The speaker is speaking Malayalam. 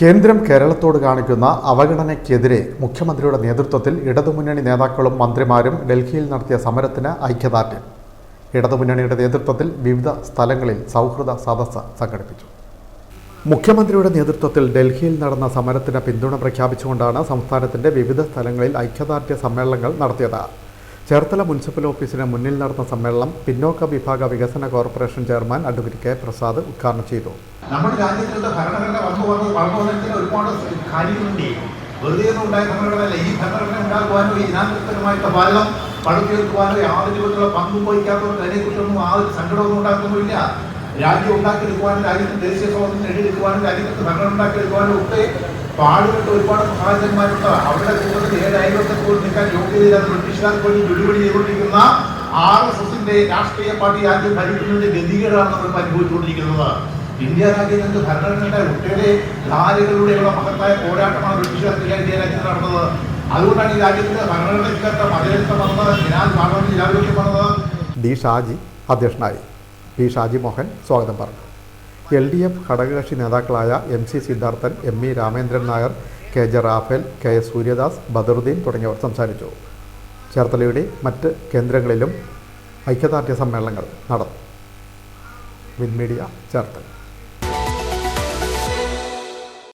കേന്ദ്രം കേരളത്തോട് കാണിക്കുന്ന അവഗണനയ്ക്കെതിരെ മുഖ്യമന്ത്രിയുടെ നേതൃത്വത്തിൽ ഇടതുമുന്നണി നേതാക്കളും മന്ത്രിമാരും ഡൽഹിയിൽ നടത്തിയ സമരത്തിന് ഐക്യദാർഢ്യം. ഇടതുമുന്നണിയുടെ നേതൃത്വത്തിൽ വിവിധ സ്ഥലങ്ങളിൽ സൗഹൃദ സദസ്സ് സംഘടിപ്പിച്ചു. മുഖ്യമന്ത്രിയുടെ നേതൃത്വത്തിൽ ഡൽഹിയിൽ നടന്ന സമരത്തിന് പിന്തുണ പ്രഖ്യാപിച്ചുകൊണ്ടാണ് സംസ്ഥാനത്തിന്റെ വിവിധ സ്ഥലങ്ങളിൽ ഐക്യദാർഢ്യ സമ്മേളനങ്ങൾ നടത്തിയത്. ചേർത്തല മുനിസിപ്പൽ ഓഫീസിന് മുന്നിൽ നടന്ന സമ്മേളനം പിന്നോക്ക വിഭാഗ വികസന corporation chairman advocate K Prasad ഉദ്ഘാടനം ചെയ്തു. നമ്മുടെ രാജ്യത്തിലെ ഭരണഘടന വന്നു വന്ന് വളർന്നു വന്നതിന് ഒരുപാട് കാര്യങ്ങളുണ്ട്. വെറുതെ ഒന്നും ഉണ്ടായ ഭരണഘടനയല്ല. ഈ ഭരണഘടന ഉണ്ടാക്കുവാനോ ഈ ജനാധിപത്യമായിട്ട് ഭരണം പടുത്തുയർത്തുവാനോ യാതൊരു വിധത്തിലുള്ള പങ്കും വഹിക്കാത്തവർക്ക് അതിനെക്കുറിച്ചൊന്നും ആ ഒരു സങ്കടമൊന്നും ഉണ്ടാക്കുന്നില്ല രാജ്യം ഉണ്ടാക്കിയെടുക്കുവാനും രാജ്യത്തിന് ദേശീയ സ്വാതന്ത്ര്യം നേടിയെടുക്കുവാനും രാജ്യത്ത് ഭരണം ഉണ്ടാക്കിയെടുക്കുവാനും ഒക്കെ പാടുപെട്ട ഒരുപാട് മഹാജന്മാരുണ്ട്. അവരുടെ കൂട്ടത്തിൽ അയൽവത്തെ പോലും നിൽക്കാൻ യോഗ്യതയില്ലാതെ ബ്രിട്ടീഷുകാർക്ക് വേണ്ടി വെല്ലുവിളി ചെയ്തുകൊണ്ടിരിക്കുന്ന ആർ എസ് എസിന്റെ രാഷ്ട്രീയ പാർട്ടി രാജ്യം ഭരിക്കുന്നതിന്റെ ഗതികേടാണ് നമ്മൾ അനുഭവിച്ചുകൊണ്ടിരിക്കുന്നത് ഇന്ത്യ രാജ്യത്തിന്റെ ഭരണഘടനയുടെ ഒട്ടേറെ ധാരകളിലൂടെയുള്ള മഹത്തായ പോരാട്ടമാണ് ബ്രിട്ടീഷുകാർക്ക് ഇന്ത്യ രാജ്യത്ത് നടന്നത്. അതുകൊണ്ടാണ് ഈ രാജ്യത്തിന്റെ ഭരണഘടനയ്ക്കകത്ത് മതേതരത്വം വന്നത്. ജനാൽ പാർലമെന്റ് ജാഗ്രത വന്നത്. ഡി ഷാജി അധ്യക്ഷനായി. പി ഷാജി മോഹൻ സ്വാഗതം പറഞ്ഞു. എൽ ഡി എഫ് ഘടകകക്ഷി നേതാക്കളായ M C Siddharthan M E Ramendran Nair K J Raphael K S Suryadas Badaruddin തുടങ്ങിയവർ സംസാരിച്ചു. ചേർത്തലയുടെ മറ്റ് കേന്ദ്രങ്ങളിലും ഐക്യദാർഢ്യ സമ്മേളനങ്ങൾ നടന്നു. വിൻമീഡിയ ചേർത്തല.